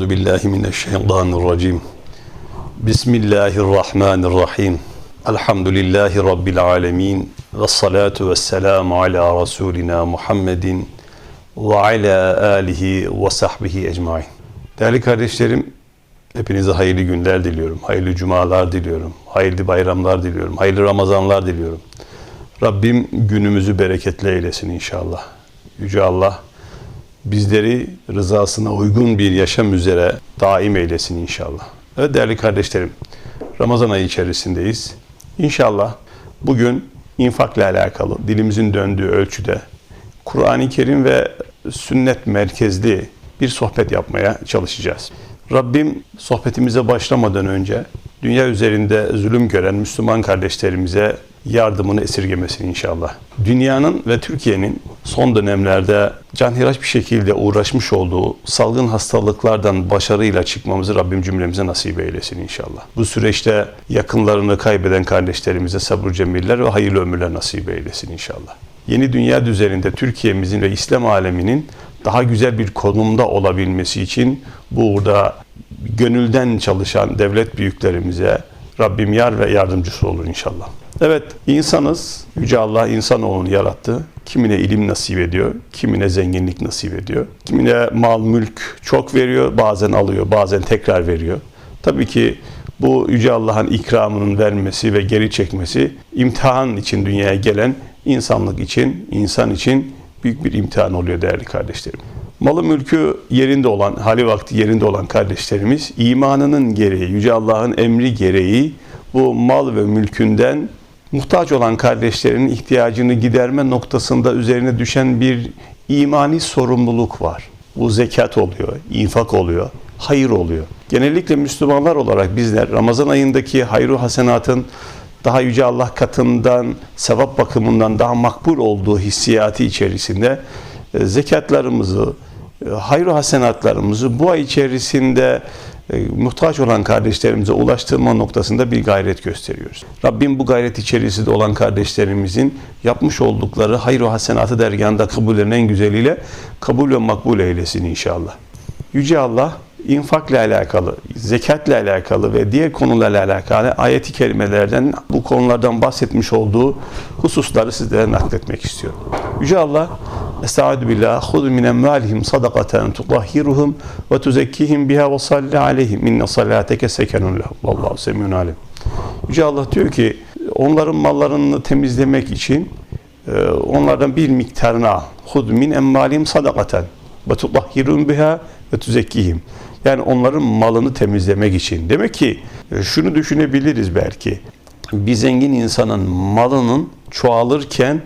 Euzu billahi mineşşeytanirracim. Bismillahirrahmanirrahim. Elhamdülillahi rabbil alamin. Ve salatu vesselamu ala rasulina Muhammedin ve ala alihi ve sahbihi ecmaîn. Değerli kardeşlerim, hepinize hayırlı günler diliyorum. Hayırlı cumalar diliyorum. Hayırlı bayramlar diliyorum. Hayırlı Ramazanlar diliyorum. Rabbim günümüzü bereketli eylesin inşallah. Yüce Allah bizleri rızasına uygun bir yaşam üzere daim eylesin inşallah. Evet değerli kardeşlerim, Ramazan ayı içerisindeyiz. İnşallah bugün infakla alakalı dilimizin döndüğü ölçüde Kur'an-ı Kerim ve sünnet merkezli bir sohbet yapmaya çalışacağız. Rabbim sohbetimize başlamadan önce dünya üzerinde zulüm gören Müslüman kardeşlerimize yardımını esirgemesin inşallah. Dünyanın ve Türkiye'nin son dönemlerde canhiraç bir şekilde uğraşmış olduğu salgın hastalıklardan başarıyla çıkmamızı Rabbim cümlemize nasip eylesin inşallah. Bu süreçte yakınlarını kaybeden kardeşlerimize sabır cemiller ve hayırlı ömürler nasip eylesin inşallah. Yeni dünya düzeninde Türkiye'mizin ve İslam aleminin daha güzel bir konumda olabilmesi için burada gönülden çalışan devlet büyüklerimize Rabbim yar ve yardımcısı olur inşallah. Evet, insanız. Yüce Allah insanoğlunu yarattı. Kimine ilim nasip ediyor, kimine zenginlik nasip ediyor. Kimine mal, mülk çok veriyor, bazen alıyor, bazen tekrar veriyor. Tabii ki bu Yüce Allah'ın ikramının vermesi ve geri çekmesi imtihan için dünyaya gelen insanlık için, insan için büyük bir imtihan oluyor değerli kardeşlerim. Malı mülkü yerinde olan, hali vakti yerinde olan kardeşlerimiz imanının gereği, Yüce Allah'ın emri gereği bu mal ve mülkünden muhtaç olan kardeşlerinin ihtiyacını giderme noktasında üzerine düşen bir imani sorumluluk var. Bu zekat oluyor, infak oluyor, hayır oluyor. Genellikle Müslümanlar olarak bizler Ramazan ayındaki hayru hasenatın daha yüce Allah katından, sevap bakımından daha makbul olduğu hissiyatı içerisinde e, zekatlarımızı, hayru hasenatlarımızı bu ay içerisinde e, muhtaç olan kardeşlerimize ulaştırma noktasında bir gayret gösteriyoruz. Rabbim bu gayret içerisinde olan kardeşlerimizin yapmış oldukları hayru hasenatı dergahında kabullerin en güzeliyle kabul ve makbul eylesin inşallah. Yüce Allah infakla alakalı, zekatla alakalı ve diğer konularla alakalı ayeti kerimelerden bu konulardan bahsetmiş olduğu hususları sizlere nakletmek istiyorum. Yüce Allah Estaizu billah hud min emvalihim sadakaten tutahhiruhum ve tuzekkihim biha ve salli aleyhim inne salateke sekenun lehum. Vallahu semiyun alim. Yüce Allah diyor ki onların mallarını temizlemek için e, onlardan bir miktarını al. Min emvalihim sadakaten ve tutahhiruhum biha ve tuzekkihim. Yani onların malını temizlemek için. Demek ki e, şunu düşünebiliriz belki. Bir zengin insanın malının çoğalırken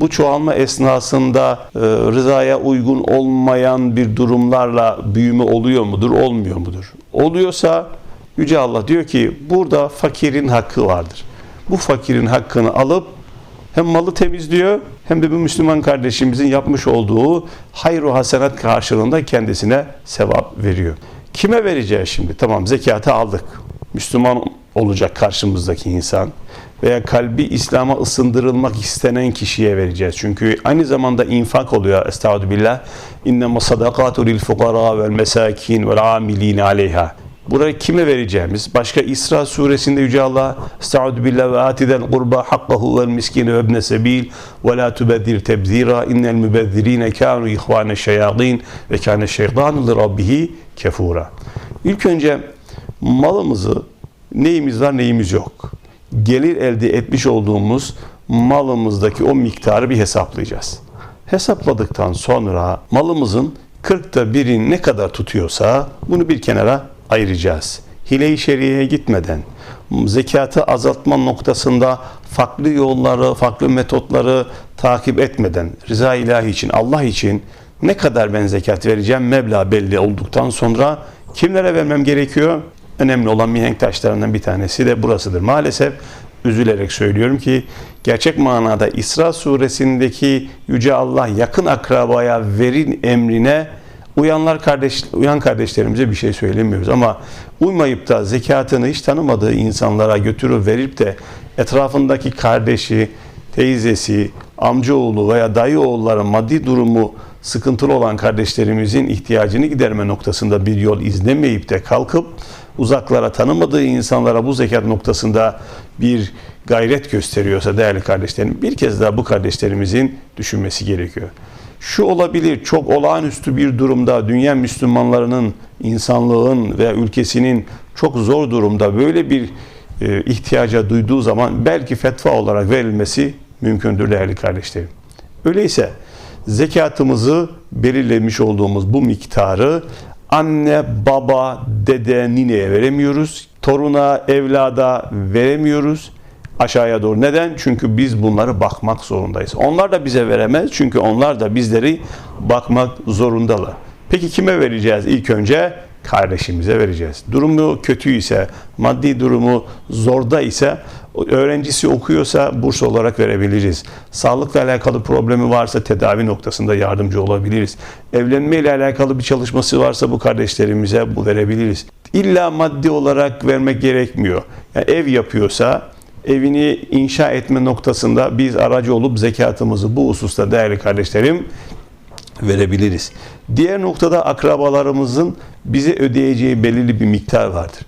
bu çoğalma esnasında e, rızaya uygun olmayan bir durumlarla büyüme oluyor mudur, olmuyor mudur? Oluyorsa Yüce Allah diyor ki burada fakirin hakkı vardır. Bu fakirin hakkını alıp hem malı temizliyor hem de bu Müslüman kardeşimizin yapmış olduğu hayru hasenat karşılığında kendisine sevap veriyor. Kime vereceğiz şimdi? Tamam zekatı aldık. Müslüman olacak karşımızdaki insan veya kalbi İslam'a ısındırılmak istenen kişiye vereceğiz. Çünkü aynı zamanda infak oluyor. Estağfirullah. İnnemâ sadakâtu lil fukara vel mesâkin vel âmilîne aleyha. Buraya kime vereceğimiz? Başka İsra suresinde Yüce Allah Estaizu billah ve atiden kurba hakkahu vel miskine ve ibne sebil ve la tubeddir tebzira innel mübezzirine kânu ihvâne şeyâdîn ve kâne şeytânu li rabbihi kefura. İlk önce malımızı neyimiz var neyimiz yok. Gelir elde etmiş olduğumuz malımızdaki o miktarı bir hesaplayacağız. Hesapladıktan sonra malımızın 40'ta biri ne kadar tutuyorsa bunu bir kenara ayıracağız. Hile-i şeriyeye gitmeden, zekatı azaltma noktasında farklı yolları, farklı metotları takip etmeden, rıza ilahi için, Allah için ne kadar ben zekat vereceğim meblağ belli olduktan sonra kimlere vermem gerekiyor? Önemli olan mihenk taşlarından bir tanesi de burasıdır. Maalesef üzülerek söylüyorum ki gerçek manada İsra suresindeki Yüce Allah yakın akrabaya verin emrine uyanlar kardeş, uyan kardeşlerimize bir şey söylemiyoruz ama uymayıp da zekatını hiç tanımadığı insanlara götürüp verip de etrafındaki kardeşi, teyzesi, amcaoğlu veya dayı oğulların maddi durumu sıkıntılı olan kardeşlerimizin ihtiyacını giderme noktasında bir yol izlemeyip de kalkıp uzaklara tanımadığı insanlara bu zekat noktasında bir gayret gösteriyorsa değerli kardeşlerim bir kez daha bu kardeşlerimizin düşünmesi gerekiyor. Şu olabilir çok olağanüstü bir durumda dünya Müslümanlarının insanlığın veya ülkesinin çok zor durumda böyle bir e, ihtiyaca duyduğu zaman belki fetva olarak verilmesi mümkündür değerli kardeşlerim. Öyleyse zekatımızı belirlemiş olduğumuz bu miktarı anne, baba, dede, nineye veremiyoruz. Toruna, evlada veremiyoruz aşağıya doğru. Neden? Çünkü biz bunları bakmak zorundayız. Onlar da bize veremez çünkü onlar da bizleri bakmak zorundalar. Peki kime vereceğiz ilk önce? Kardeşimize vereceğiz. Durumu kötü ise, maddi durumu zorda ise, öğrencisi okuyorsa burs olarak verebiliriz. Sağlıkla alakalı problemi varsa tedavi noktasında yardımcı olabiliriz. Evlenme ile alakalı bir çalışması varsa bu kardeşlerimize bu verebiliriz. İlla maddi olarak vermek gerekmiyor. Yani ev yapıyorsa, evini inşa etme noktasında biz aracı olup zekatımızı bu hususta değerli kardeşlerim verebiliriz. Diğer noktada akrabalarımızın bize ödeyeceği belirli bir miktar vardır.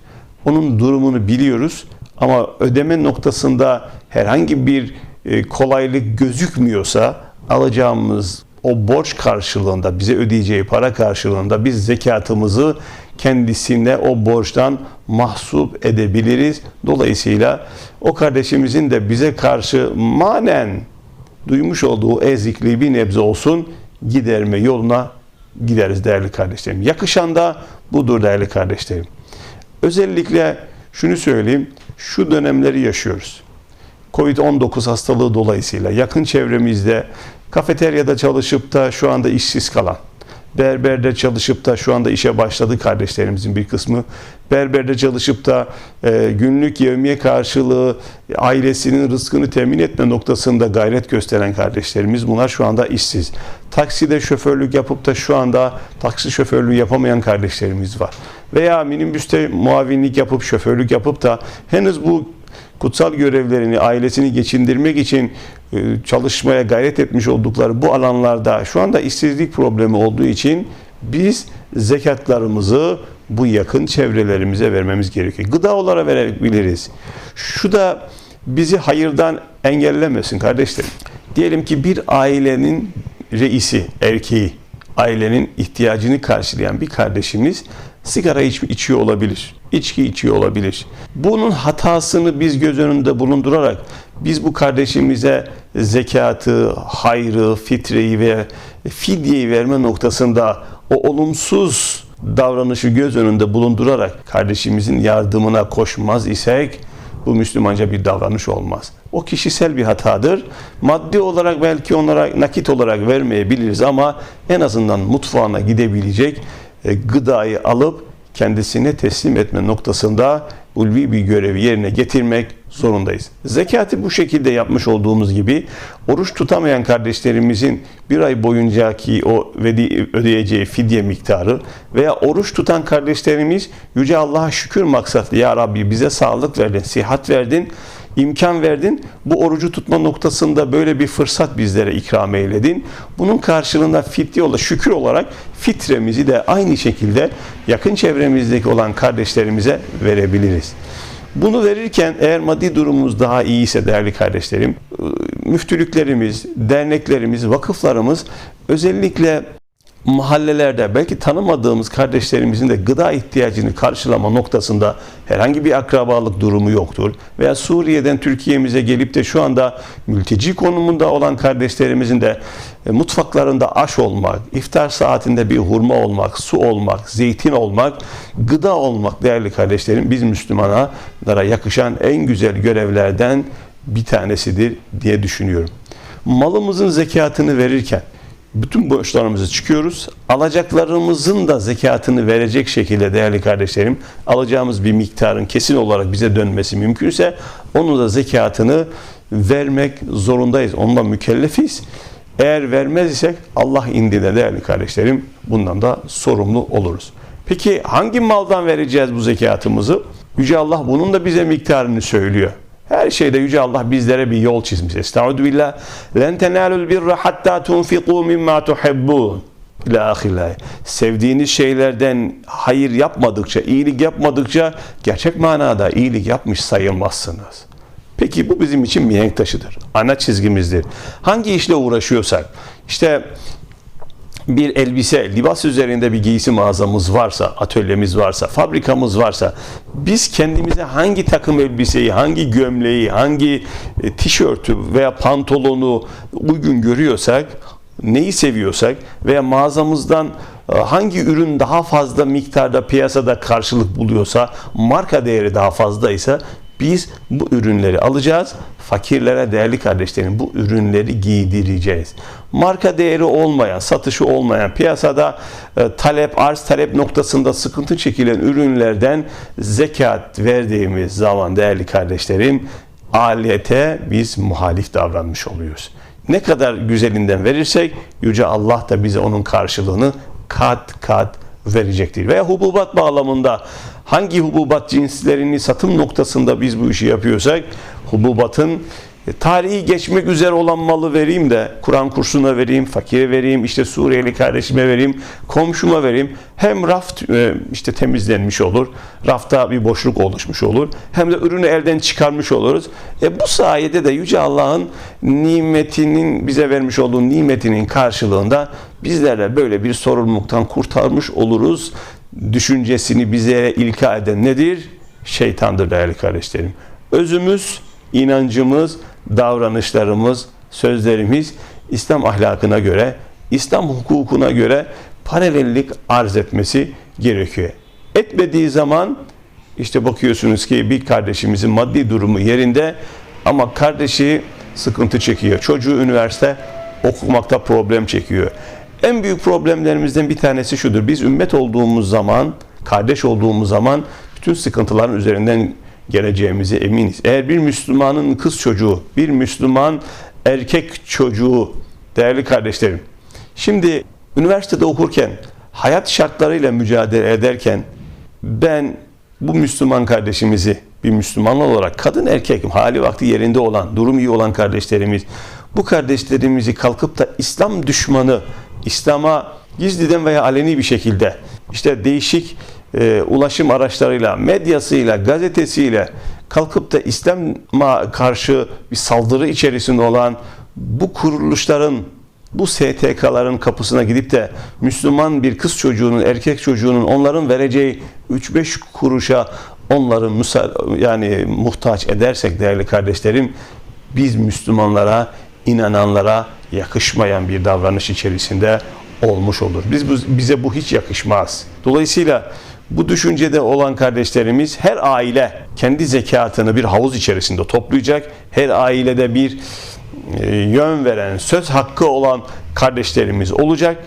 Onun durumunu biliyoruz ama ödeme noktasında herhangi bir e, kolaylık gözükmüyorsa alacağımız o borç karşılığında bize ödeyeceği para karşılığında biz zekatımızı kendisine o borçtan mahsup edebiliriz. Dolayısıyla o kardeşimizin de bize karşı manen duymuş olduğu ezikliği bir nebze olsun giderme yoluna gideriz değerli kardeşlerim. Yakışan da budur değerli kardeşlerim. Özellikle şunu söyleyeyim, şu dönemleri yaşıyoruz. Covid-19 hastalığı dolayısıyla yakın çevremizde kafeteryada çalışıp da şu anda işsiz kalan, berberde çalışıp da şu anda işe başladı kardeşlerimizin bir kısmı. Berberde çalışıp da e, günlük yevmiye karşılığı ailesinin rızkını temin etme noktasında gayret gösteren kardeşlerimiz bunlar şu anda işsiz. Takside şoförlük yapıp da şu anda taksi şoförlüğü yapamayan kardeşlerimiz var. Veya minibüste muavinlik yapıp şoförlük yapıp da henüz bu kutsal görevlerini, ailesini geçindirmek için e, çalışmaya gayret etmiş oldukları bu alanlarda şu anda işsizlik problemi olduğu için biz zekatlarımızı bu yakın çevrelerimize vermemiz gerekiyor. Gıda olarak verebiliriz. Şu da bizi hayırdan engellemesin kardeşlerim. Diyelim ki bir ailenin reisi, erkeği, ailenin ihtiyacını karşılayan bir kardeşimiz sigara iç, içiyor olabilir. içki içiyor olabilir. Bunun hatasını biz göz önünde bulundurarak biz bu kardeşimize zekatı, hayrı, fitreyi ve fidyeyi verme noktasında o olumsuz davranışı göz önünde bulundurarak kardeşimizin yardımına koşmaz isek bu Müslümanca bir davranış olmaz. O kişisel bir hatadır. Maddi olarak belki onlara nakit olarak vermeyebiliriz ama en azından mutfağına gidebilecek gıdayı alıp kendisine teslim etme noktasında ulvi bir görevi yerine getirmek zorundayız. Zekatı bu şekilde yapmış olduğumuz gibi oruç tutamayan kardeşlerimizin bir ay boyuncaki o ödeyeceği fidye miktarı veya oruç tutan kardeşlerimiz Yüce Allah'a şükür maksatlı Ya Rabbi bize sağlık verdin, sihat verdin imkan verdin. Bu orucu tutma noktasında böyle bir fırsat bizlere ikram eyledin. Bunun karşılığında fitri olarak, şükür olarak fitremizi de aynı şekilde yakın çevremizdeki olan kardeşlerimize verebiliriz. Bunu verirken eğer maddi durumumuz daha iyi ise değerli kardeşlerim, müftülüklerimiz, derneklerimiz, vakıflarımız özellikle mahallelerde belki tanımadığımız kardeşlerimizin de gıda ihtiyacını karşılama noktasında herhangi bir akrabalık durumu yoktur. Veya Suriye'den Türkiye'mize gelip de şu anda mülteci konumunda olan kardeşlerimizin de e, mutfaklarında aş olmak, iftar saatinde bir hurma olmak, su olmak, zeytin olmak, gıda olmak değerli kardeşlerim biz Müslümanlara yakışan en güzel görevlerden bir tanesidir diye düşünüyorum. Malımızın zekatını verirken bütün borçlarımızı çıkıyoruz. Alacaklarımızın da zekatını verecek şekilde değerli kardeşlerim alacağımız bir miktarın kesin olarak bize dönmesi mümkünse onun da zekatını vermek zorundayız. Onunla mükellefiz. Eğer vermez isek Allah indinde değerli kardeşlerim bundan da sorumlu oluruz. Peki hangi maldan vereceğiz bu zekatımızı? Yüce Allah bunun da bize miktarını söylüyor. Her şeyde Yüce Allah bizlere bir yol çizmiş. Estaizu billah. Birra hatta tunfiqu mimma tuhibbun. İlâ ahirlâhi. Sevdiğiniz şeylerden hayır yapmadıkça, iyilik yapmadıkça gerçek manada iyilik yapmış sayılmazsınız. Peki bu bizim için mihenk taşıdır. Ana çizgimizdir. Hangi işle uğraşıyorsak, işte bir elbise, libas üzerinde bir giysi mağazamız varsa, atölyemiz varsa, fabrikamız varsa biz kendimize hangi takım elbiseyi, hangi gömleği, hangi e, tişörtü veya pantolonu uygun görüyorsak, neyi seviyorsak veya mağazamızdan e, hangi ürün daha fazla miktarda piyasada karşılık buluyorsa, marka değeri daha fazlaysa biz bu ürünleri alacağız. Fakirlere değerli kardeşlerim bu ürünleri giydireceğiz. Marka değeri olmayan, satışı olmayan, piyasada e, talep, arz talep noktasında sıkıntı çekilen ürünlerden zekat verdiğimiz zaman değerli kardeşlerim alete biz muhalif davranmış oluyoruz. Ne kadar güzelinden verirsek Yüce Allah da bize onun karşılığını kat kat verecektir. Veya hububat bağlamında hangi hububat cinslerini satım noktasında biz bu işi yapıyorsak hububatın e, tarihi geçmek üzere olan malı vereyim de Kur'an kursuna vereyim, fakire vereyim, işte Suriyeli kardeşime vereyim, komşuma vereyim. Hem raf e, işte temizlenmiş olur, rafta bir boşluk oluşmuş olur. Hem de ürünü elden çıkarmış oluruz. E bu sayede de Yüce Allah'ın nimetinin bize vermiş olduğu nimetinin karşılığında bizlerle böyle bir sorumluluktan kurtarmış oluruz. Düşüncesini bize ilka eden nedir? Şeytandır değerli kardeşlerim. Özümüz, inancımız, davranışlarımız, sözlerimiz İslam ahlakına göre, İslam hukukuna göre paralellik arz etmesi gerekiyor. Etmediği zaman işte bakıyorsunuz ki bir kardeşimizin maddi durumu yerinde ama kardeşi sıkıntı çekiyor. Çocuğu üniversite okumakta problem çekiyor. En büyük problemlerimizden bir tanesi şudur. Biz ümmet olduğumuz zaman, kardeş olduğumuz zaman bütün sıkıntıların üzerinden geleceğimize eminiz. Eğer bir Müslümanın kız çocuğu, bir Müslüman erkek çocuğu, değerli kardeşlerim, şimdi üniversitede okurken, hayat şartlarıyla mücadele ederken ben bu Müslüman kardeşimizi bir Müslüman olarak kadın erkek hali vakti yerinde olan, durum iyi olan kardeşlerimiz bu kardeşlerimizi kalkıp da İslam düşmanı, İslam'a gizliden veya aleni bir şekilde işte değişik e, ulaşım araçlarıyla, medyasıyla, gazetesiyle kalkıp da İslam'a karşı bir saldırı içerisinde olan bu kuruluşların, bu STK'ların kapısına gidip de Müslüman bir kız çocuğunun, erkek çocuğunun onların vereceği 3-5 kuruşa onları yani muhtaç edersek değerli kardeşlerim biz Müslümanlara, inananlara yakışmayan bir davranış içerisinde olmuş olur. Biz bize bu hiç yakışmaz. Dolayısıyla bu düşüncede olan kardeşlerimiz her aile kendi zekatını bir havuz içerisinde toplayacak. Her ailede bir e, yön veren, söz hakkı olan kardeşlerimiz olacak.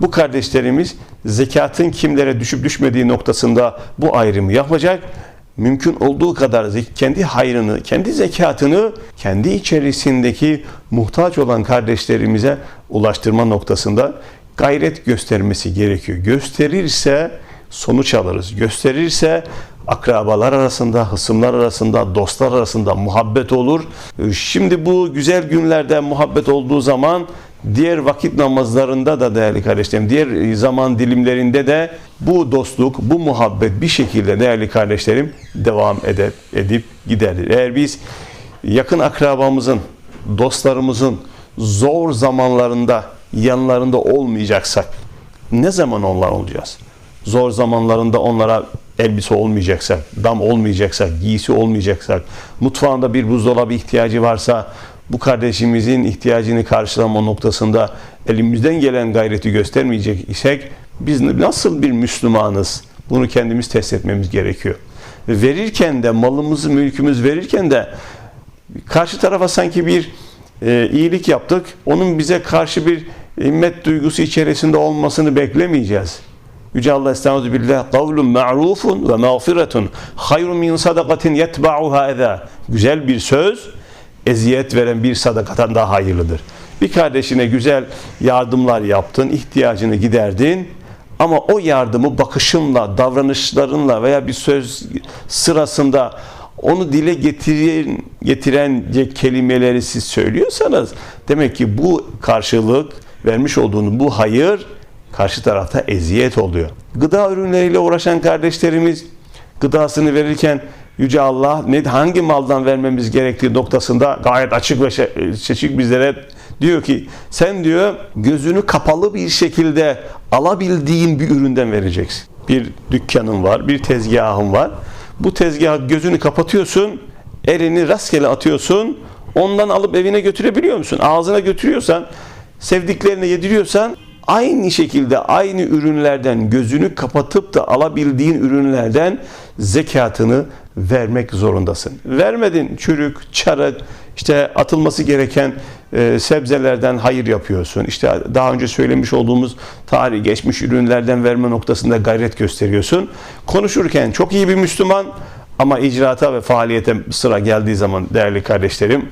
Bu kardeşlerimiz zekatın kimlere düşüp düşmediği noktasında bu ayrımı yapacak. Mümkün olduğu kadar kendi hayrını, kendi zekatını kendi içerisindeki muhtaç olan kardeşlerimize ulaştırma noktasında gayret göstermesi gerekiyor. Gösterirse sonuç alırız. Gösterirse akrabalar arasında, hısımlar arasında, dostlar arasında muhabbet olur. Şimdi bu güzel günlerde muhabbet olduğu zaman diğer vakit namazlarında da değerli kardeşlerim, diğer zaman dilimlerinde de bu dostluk, bu muhabbet bir şekilde değerli kardeşlerim devam edip, edip giderdir. Eğer biz yakın akrabamızın, dostlarımızın zor zamanlarında yanlarında olmayacaksak ne zaman onlar olacağız? Zor zamanlarında onlara elbise olmayacaksak, dam olmayacaksak, giysi olmayacaksak, mutfağında bir buzdolabı ihtiyacı varsa bu kardeşimizin ihtiyacını karşılama noktasında elimizden gelen gayreti göstermeyecek isek biz nasıl bir Müslümanız? Bunu kendimiz test etmemiz gerekiyor. Verirken de malımızı, mülkümüz verirken de karşı tarafa sanki bir e, iyilik yaptık. Onun bize karşı bir immet duygusu içerisinde olmasını beklemeyeceğiz. Yüce Allah estaizu billah kavlun ma'rufun ve mağfiretun hayrun min sadakatin yetba'uha eza. Güzel bir söz eziyet veren bir sadakadan daha hayırlıdır. Bir kardeşine güzel yardımlar yaptın, ihtiyacını giderdin ama o yardımı bakışınla, davranışlarınla veya bir söz sırasında onu dile getiren, getirence kelimeleri siz söylüyorsanız demek ki bu karşılık vermiş olduğunuz bu hayır karşı tarafta eziyet oluyor. Gıda ürünleriyle uğraşan kardeşlerimiz gıdasını verirken Yüce Allah ne hangi maldan vermemiz gerektiği noktasında gayet açık ve seçik bizlere diyor ki sen diyor gözünü kapalı bir şekilde alabildiğin bir üründen vereceksin. Bir dükkanın var, bir tezgahın var. Bu tezgah gözünü kapatıyorsun, elini rastgele atıyorsun. Ondan alıp evine götürebiliyor musun? Ağzına götürüyorsan, sevdiklerine yediriyorsan aynı şekilde aynı ürünlerden gözünü kapatıp da alabildiğin ürünlerden zekatını vermek zorundasın. Vermedin çürük, çarık, işte atılması gereken e, sebzelerden hayır yapıyorsun. İşte daha önce söylemiş olduğumuz tarih geçmiş ürünlerden verme noktasında gayret gösteriyorsun. Konuşurken çok iyi bir Müslüman ama icraata ve faaliyete sıra geldiği zaman değerli kardeşlerim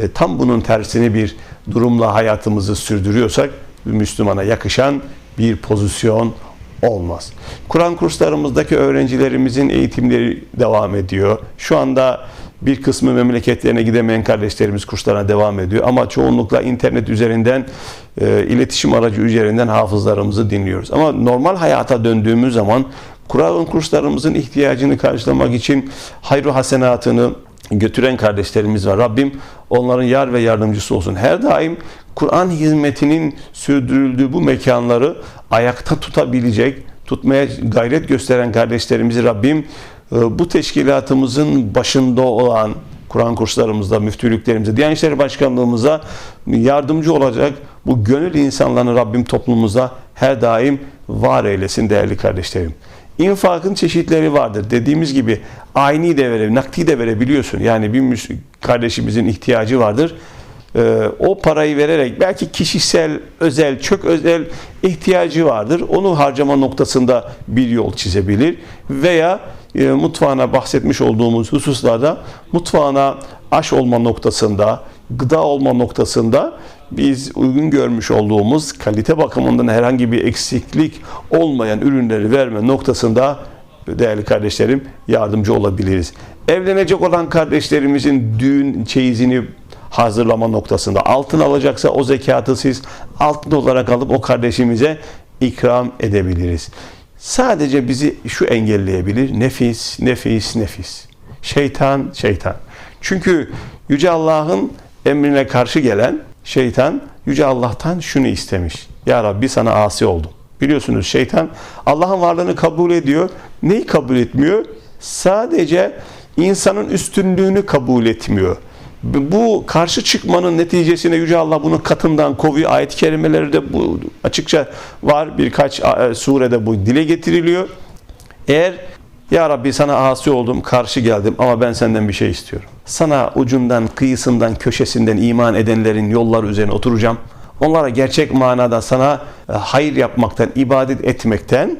e, tam bunun tersini bir durumla hayatımızı sürdürüyorsak Müslümana yakışan bir pozisyon olmaz. Kur'an kurslarımızdaki öğrencilerimizin eğitimleri devam ediyor. Şu anda bir kısmı memleketlerine gidemeyen kardeşlerimiz kurslarına devam ediyor. Ama çoğunlukla internet üzerinden, e, iletişim aracı üzerinden hafızlarımızı dinliyoruz. Ama normal hayata döndüğümüz zaman Kur'an kurslarımızın ihtiyacını karşılamak için hayru hasenatını götüren kardeşlerimiz var. Rabbim onların yar ve yardımcısı olsun. Her daim Kur'an hizmetinin sürdürüldüğü bu mekanları ayakta tutabilecek, tutmaya gayret gösteren kardeşlerimizi Rabbim e, bu teşkilatımızın başında olan Kur'an kurslarımızda, müftülüklerimizde, Diyanet İşleri Başkanlığımıza yardımcı olacak bu gönül insanlarını Rabbim toplumumuza her daim var eylesin değerli kardeşlerim. İnfakın çeşitleri vardır. Dediğimiz gibi aynı de vere, nakdi de verebiliyorsun. Yani bir kardeşimizin ihtiyacı vardır. Ee, o parayı vererek belki kişisel, özel, çok özel ihtiyacı vardır. Onu harcama noktasında bir yol çizebilir. Veya e, mutfağına bahsetmiş olduğumuz hususlarda mutfağına aş olma noktasında, gıda olma noktasında biz uygun görmüş olduğumuz kalite bakımından herhangi bir eksiklik olmayan ürünleri verme noktasında değerli kardeşlerim yardımcı olabiliriz. Evlenecek olan kardeşlerimizin düğün çeyizini hazırlama noktasında altın alacaksa o zekatı siz altın olarak alıp o kardeşimize ikram edebiliriz. Sadece bizi şu engelleyebilir. Nefis, nefis, nefis. Şeytan, şeytan. Çünkü Yüce Allah'ın emrine karşı gelen şeytan Yüce Allah'tan şunu istemiş. Ya Rabbi sana asi oldum. Biliyorsunuz şeytan Allah'ın varlığını kabul ediyor. Neyi kabul etmiyor? Sadece insanın üstünlüğünü kabul etmiyor. Bu karşı çıkmanın neticesinde Yüce Allah bunu katından kovuyor. Ayet-i kerimeleri de bu açıkça var. Birkaç e, surede bu dile getiriliyor. Eğer ya Rabbi sana asi oldum, karşı geldim ama ben senden bir şey istiyorum. Sana ucundan, kıyısından, köşesinden iman edenlerin yolları üzerine oturacağım. Onlara gerçek manada sana e, hayır yapmaktan, ibadet etmekten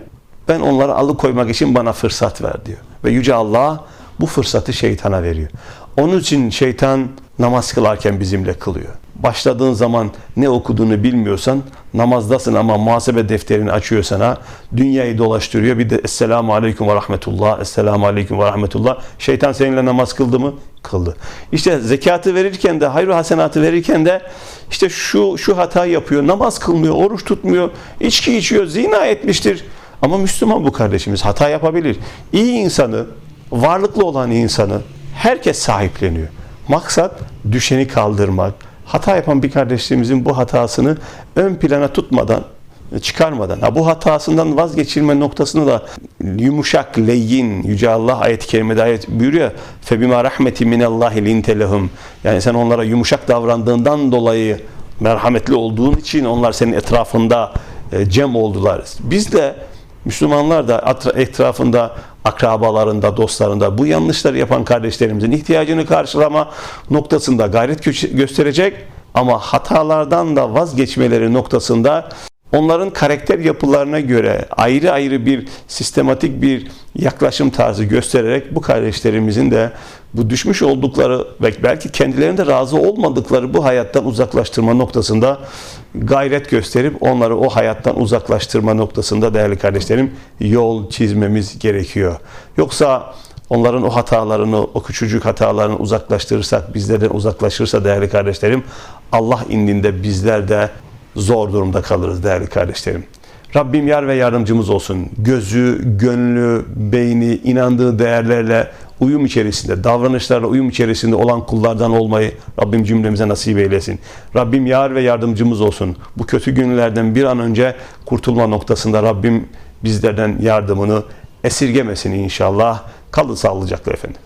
ben onları alıkoymak için bana fırsat ver diyor. Ve Yüce Allah bu fırsatı şeytana veriyor. Onun için şeytan namaz kılarken bizimle kılıyor. Başladığın zaman ne okuduğunu bilmiyorsan namazdasın ama muhasebe defterini açıyor sana. Dünyayı dolaştırıyor. Bir de Esselamu Aleyküm ve Rahmetullah. Esselamu Aleyküm ve Rahmetullah. Şeytan seninle namaz kıldı mı? Kıldı. İşte zekatı verirken de, hayır hasenatı verirken de işte şu şu hata yapıyor. Namaz kılmıyor, oruç tutmuyor, içki içiyor, zina etmiştir. Ama Müslüman bu kardeşimiz hata yapabilir. İyi insanı, varlıklı olan insanı herkes sahipleniyor. Maksat düşeni kaldırmak Hata yapan bir kardeşliğimizin bu hatasını ön plana tutmadan, çıkarmadan, ha bu hatasından vazgeçilme noktasını da yumuşak, leyin, Yüce Allah ayet-i kerimede ayet buyuruyor. فَبِمَا رَحْمَةِ مِنَ اللّٰهِ لِنْتَ لَهُمْ Yani sen onlara yumuşak davrandığından dolayı merhametli olduğun için onlar senin etrafında e, cem oldular. Biz de Müslümanlar da atra- etrafında akrabalarında, dostlarında bu yanlışları yapan kardeşlerimizin ihtiyacını karşılama noktasında gayret gö- gösterecek ama hatalardan da vazgeçmeleri noktasında onların karakter yapılarına göre ayrı ayrı bir sistematik bir yaklaşım tarzı göstererek bu kardeşlerimizin de bu düşmüş oldukları ve belki kendilerinde razı olmadıkları bu hayattan uzaklaştırma noktasında gayret gösterip onları o hayattan uzaklaştırma noktasında değerli kardeşlerim yol çizmemiz gerekiyor. Yoksa Onların o hatalarını, o küçücük hatalarını uzaklaştırırsak, bizlerden uzaklaşırsa değerli kardeşlerim, Allah indinde bizler de zor durumda kalırız değerli kardeşlerim. Rabbim yar ve yardımcımız olsun. Gözü, gönlü, beyni, inandığı değerlerle uyum içerisinde, davranışlarla uyum içerisinde olan kullardan olmayı Rabbim cümlemize nasip eylesin. Rabbim yar ve yardımcımız olsun. Bu kötü günlerden bir an önce kurtulma noktasında Rabbim bizlerden yardımını esirgemesin inşallah. Kalın sağlıcakla efendim.